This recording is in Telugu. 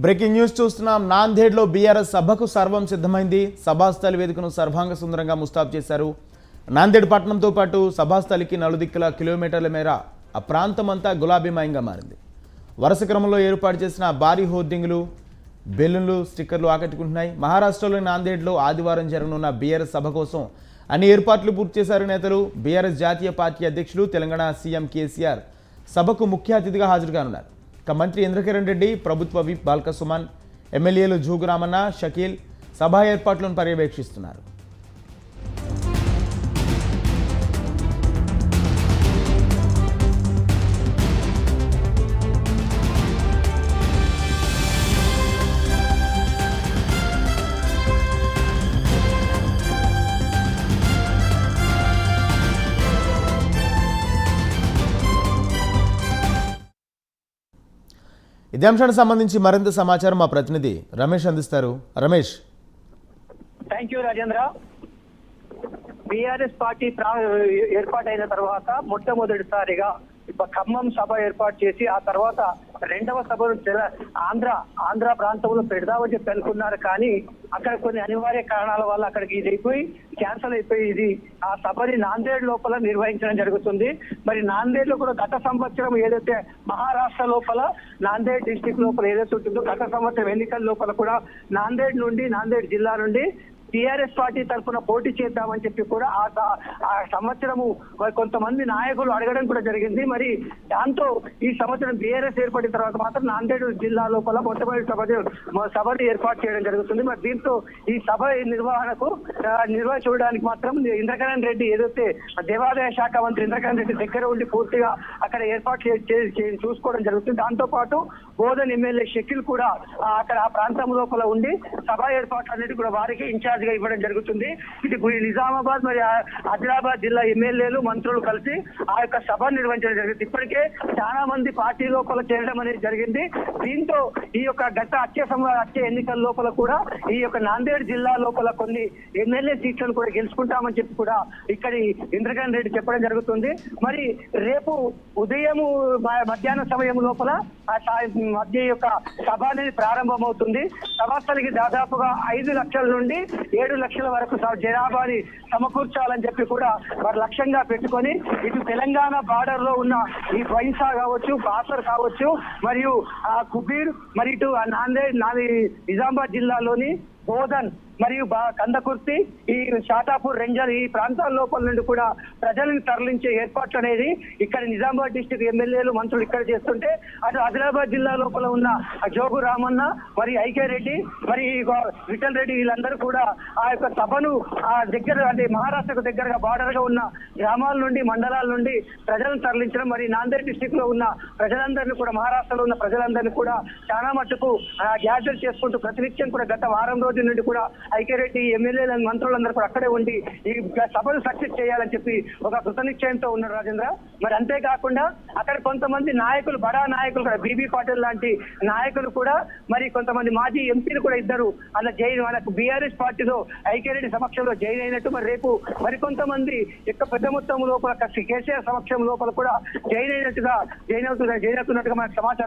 బ్రేకింగ్ న్యూస్ చూస్తున్నాం. నాందేడ్లో బీఆర్ఎస్ సభకు సర్వం సిద్ధమైంది. సభాస్థలి వేదికను సర్వాంగ సుందరంగా ముస్తాబ్ చేశారు. నాందేడ్ పట్టణంతో పాటు సభాస్థలికి నలుదిక్కుల కిలోమీటర్ల మేర ఆ ప్రాంతమంతా గులాబీమయంగా మారింది. వరుస క్రమంలో ఏర్పాటు చేసిన భారీ హోర్డింగులు బెలూన్లు స్టిక్కర్లు ఆకట్టుకుంటున్నాయి. మహారాష్ట్రలోని నాందేడ్లో ఆదివారం జరగనున్న బీఆర్ఎస్ సభ కోసం అన్ని ఏర్పాట్లు పూర్తి చేశారు నేతలు. బీఆర్ఎస్ జాతీయ పార్టీ అధ్యక్షులు తెలంగాణ సీఎం కేసీఆర్ సభకు ముఖ్య అతిథిగా హాజరు కానున్నారు ఇక మంత్రి ఇంద్రకిరణ్ రెడ్డి ప్రభుత్వ విప్ బాల్క సుమన్ ఎమ్మెల్యేలు జూగురామన్న షకీల్ సభా ఏర్పాట్లను పర్యవేక్షిస్తున్నారు. ఇదే అంశానికి సంబంధించి మరింత సమాచారం మా ప్రతినిధి రమేష్ అందిస్తారు. Ramesh. Thank you Rajendra. BRS party ఏర్పాటైన తర్వాత మొట్టమొదటిసారిగా ఖమ్మం సభ ఏర్పాటు చేసి ఆ తర్వాత రెండవ సభను ఆంధ్ర ఆంధ్ర ప్రాంతంలో పెడదామని చెప్పి అనుకున్నారు. కానీ అక్కడ కొన్ని అనివార్య కారణాల వల్ల అక్కడికి ఇది అయిపోయి క్యాన్సల్ అయిపోయి ఇది ఆ సభని నాందేడ్ లోపల నిర్వహించడం జరుగుతుంది. మరి నాందేడ్లో కూడా గత సంవత్సరం ఏదైతే మహారాష్ట్ర లోపల నాందేడ్ డిస్టిక్ లోపల ఏదైతే ఉంటుందో గత సంవత్సరం ఎన్నికల లోపల కూడా నాందేడ్ నుండి నాందేడ్ జిల్లా నుండి టీఆర్ఎస్ పార్టీ తరఫున పోటీ చేద్దామని చెప్పి కూడా ఆ ఆ సంవత్సరము కొంతమంది నాయకులు అడగడం కూడా జరిగింది. మరి దాంతో ఈ సంవత్సరం బీఆర్ఎస్ ఏర్పడిన తర్వాత మాత్రం నాందేడు జిల్లా లోపల మొట్టమొదటి సభ సభను ఏర్పాటు చేయడం జరుగుతుంది. మరి దీంతో ఈ సభ నిర్వహణకు ఆ, నిర్వహించడానికి మాత్రం ఇంద్రకరణ్ రెడ్డి ఏదైతే దేవాదాయ శాఖ మంత్రి ఇంద్రకరణ్ రెడ్డి దగ్గర ఉండి పూర్తిగా అక్కడ ఏర్పాటు చూసుకోవడం జరుగుతుంది. దాంతో పాటు బోధన్ ఎమ్మెల్యే షకిల్ కూడా అక్కడ ఆ ప్రాంతం లోపల ఉండి సభ ఏర్పాట్లన్నిటి కూడా వారికి ఇన్ఛార్జ్గా ఇవ్వడం జరుగుతుంది. ఇది నిజామాబాద్ మరి ఆదిలాబాద్ జిల్లా ఎమ్మెల్యేలు మంత్రులు కలిసి ఆ యొక్క సభ నిర్వహించడం జరిగింది. ఇప్పటికే చాలా మంది పార్టీ లోపల చేరడం అనేది జరిగింది. దీంతో ఈ యొక్క గత అత్య సమ అత్య ఎన్నికల లోపల కూడా ఈ యొక్క నాందేడ్ జిల్లా లోపల కొన్ని ఎమ్మెల్యే సీట్లను కూడా గెలుచుకుంటామని చెప్పి కూడా ఇక్కడి ఇంద్రకరణ్ రెడ్డి చెప్పడం జరుగుతుంది. మరి రేపు ఉదయం మధ్యాహ్న సమయం లోపల ఆ సాయం- మధ్య యొక్క సభ అనేది ప్రారంభమవుతుంది. సభస్థలికి దాదాపుగా ఐదు లక్షల నుండి ఏడు లక్షల వరకు జనాభాని సమకూర్చాలని చెప్పి కూడా వారు లక్ష్యంగా పెట్టుకొని ఇటు తెలంగాణ బార్డర్లో ఉన్న ఈ వైసా కావచ్చు బాసర్ కావచ్చు మరియు ఆ కుబీర్ మరి ఇటు ఆ నాందేడ్ నాది నిజామాబాద్ జిల్లాలోని బోధన్ మరియు బా కందకుర్తి ఈ షాటాపూర్ రెంజర్ ఈ ప్రాంతాల లోపల నుండి కూడా ప్రజలను తరలించే ఏర్పాట్లు అనేది ఇక్కడ నిజామాబాద్ డిస్టిక్ ఎమ్మెల్యేలు మంత్రులు ఇక్కడ చేస్తుంటే అటు ఆదిలాబాద్ జిల్లా లోపల ఉన్న జోగు రామన్న మరి ఐకే రెడ్డి మరి ఈ విఠల్ రెడ్డి వీళ్ళందరూ కూడా ఆ యొక్క సభను ఆ దగ్గర అంటే మహారాష్ట్రకు దగ్గరగా బార్డర్గా ఉన్న గ్రామాల నుండి మండలాల నుండి ప్రజలను తరలించడం మరి నాందేడ్ డిస్టిక్లో ఉన్న ప్రజలందరినీ కూడా మహారాష్ట్రలో ఉన్న ప్రజలందరినీ కూడా చాలా మట్టుకు గ్యాదర్ చేసుకుంటూ ప్రతినిత్యం కూడా గత వారం రోజుల నుండి కూడా ఐక్యరెడ్డి ఎమ్మెల్యేలు మంత్రులందరూ కూడా అక్కడే ఉండి ఈ సభను సక్సెస్ చేయాలని చెప్పి ఒక కృతనిశ్చయంతో ఉన్నారు రాజేంద్ర. మరి అంతేకాకుండా అక్కడ కొంతమంది నాయకులు బడా నాయకులు కూడా బీబీ పాటిల్ లాంటి నాయకులు కూడా మరి కొంతమంది మాజీ ఎంపీలు కూడా ఇద్దరు. అలా జైన్ వాళ్ళకు బీఆర్ఎస్ పార్టీలో ఐక్యరెడ్డి సమక్షంలో జైన్ అయినట్టు మరి రేపు మరికొంతమంది యొక్క పెద్ద మొత్తం లోపల కేసీఆర్ సమక్షం లోపల కూడా జైన్ అయినట్టుగా జైన్ అవుతున్న జైన్ అవుతున్నట్టుగా మనకు సమాచారం